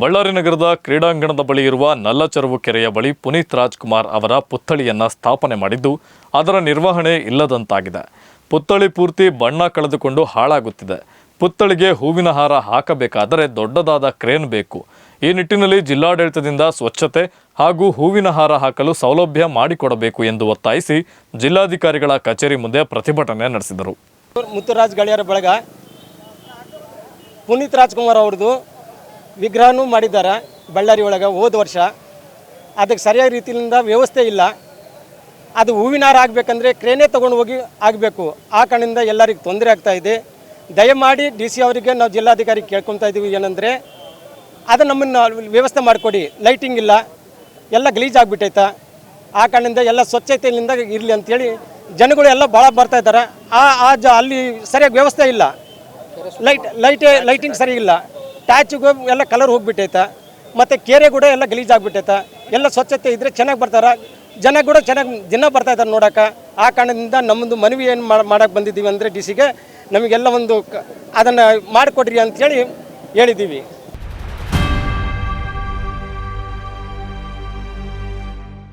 ಬಳ್ಳಾರಿ ನಗರದ ಕ್ರೀಡಾಂಗಣದ ಬಳಿ ಇರುವ ನಲ್ಲಚರವು ಕೆರೆಯ ಬಳಿ ಪುನೀತ್ ರಾಜ್ಕುಮಾರ್ ಅವರ ಪುತ್ಥಳಿಯನ್ನು ಸ್ಥಾಪನೆ ಮಾಡಿದ್ದು ಅದರ ನಿರ್ವಹಣೆ ಇಲ್ಲದಂತಾಗಿದೆ. ಪುತ್ಥಳಿ ಪೂರ್ತಿ ಬಣ್ಣ ಕಳೆದುಕೊಂಡು ಹಾಳಾಗುತ್ತಿದೆ. ಪುತ್ಥಳಿಗೆ ಹೂವಿನ ಹಾರ ಹಾಕಬೇಕಾದರೆ ದೊಡ್ಡದಾದ ಕ್ರೇನ್ ಬೇಕು. ಈ ನಿಟ್ಟಿನಲ್ಲಿ ಜಿಲ್ಲಾಡಳಿತದಿಂದ ಸ್ವಚ್ಛತೆ ಹಾಗೂ ಹೂವಿನ ಹಾರ ಹಾಕಲು ಸೌಲಭ್ಯ ಮಾಡಿಕೊಡಬೇಕು ಎಂದು ಒತ್ತಾಯಿಸಿ ಜಿಲ್ಲಾಧಿಕಾರಿಗಳ ಕಚೇರಿ ಮುಂದೆ ಪ್ರತಿಭಟನೆ ನಡೆಸಿದರು. ಮುತ್ತುರಾಜ್ ಗಳಿಯರ ಬಳಗ ಪುನೀತ್ ರಾಜ್ಕುಮಾರ್ ಅವ್ರದ್ದು ವಿಗ್ರಹನೂ ಮಾಡಿದ್ದಾರೆ ಬಳ್ಳಾರಿ ಒಳಗೆ ಹೋದ ವರ್ಷ. ಅದಕ್ಕೆ ಸರಿಯಾದ ರೀತಿಯಿಂದ ವ್ಯವಸ್ಥೆ ಇಲ್ಲ. ಅದು ಹೂವಿನ ಹಾರ ಆಗಬೇಕಂದ್ರೆ ಕ್ರೇನೇ ತೊಗೊಂಡು ಹೋಗಿ ಆಗಬೇಕು. ಆ ಕಾರಣದಿಂದ ಎಲ್ಲರಿಗೂ ತೊಂದರೆ ಆಗ್ತಾ ಇದೆ. ದಯಮಾಡಿ ಡಿ ಸಿ ಅವರಿಗೆ ನಾವು ಜಿಲ್ಲಾಧಿಕಾರಿ ಕೇಳ್ಕೊತಾ ಇದ್ದೀವಿ ಏನಂದರೆ, ಅದು ನಮ್ಮನ್ನು ವ್ಯವಸ್ಥೆ ಮಾಡಿಕೊಡಿ ಲೈಟಿಂಗ್ ಇಲ್ಲ, ಎಲ್ಲ ಗಲೀಜ್ ಆಗಿಬಿಟ್ಟೈತ? ಆ ಕಾರಣದಿಂದ ಎಲ್ಲ ಸ್ವಚ್ಛತೆಯಿಂದ ಇರಲಿ ಅಂತೇಳಿ ಜನಗಳು ಎಲ್ಲ ಭಾಳ ಬರ್ತಾ ಇದ್ದಾರೆ. ಆ ಆ ಜ, ಅಲ್ಲಿ ಸರಿಯಾಗಿ ವ್ಯವಸ್ಥೆ ಇಲ್ಲ. ಲೈಟ್ ಲೈಟೇ ಲೈಟಿಂಗ್ ಸರಿ ಇಲ್ಲ. ಟ್ಯಾಚಿಗೂ ಎಲ್ಲ ಕಲರ್ ಹೋಗ್ಬಿಟ್ಟೈತ? ಮತ್ತು ಕೆರೆ ಕೂಡ ಎಲ್ಲ ಗಲೀಜ್ ಆಗಿಬಿಟ್ಟೈತ ಎಲ್ಲ ಸ್ವಚ್ಛತೆ ಇದ್ದರೆ ಚೆನ್ನಾಗಿ ಬರ್ತಾರೆ. ಜನ ಕೂಡ ಚೆನ್ನಾಗಿ ದಿನ ಬರ್ತಾ ಇದ್ದಾರೆ ನೋಡೋಕೆ ಆ ಕಾರಣದಿಂದ ನಮ್ಮದು ಮನವಿ ಏನು ಮಾಡೋಕ್ಕೆ ಬಂದಿದ್ದೀವಿ ಅಂದರೆ ಡಿ ಸಿಗೆ ನಮಗೆಲ್ಲ ಒಂದು ಅದನ್ನು ಮಾಡಿಕೊಡ್ರಿ ಅಂತೇಳಿ ಹೇಳಿದ್ದೀವಿ.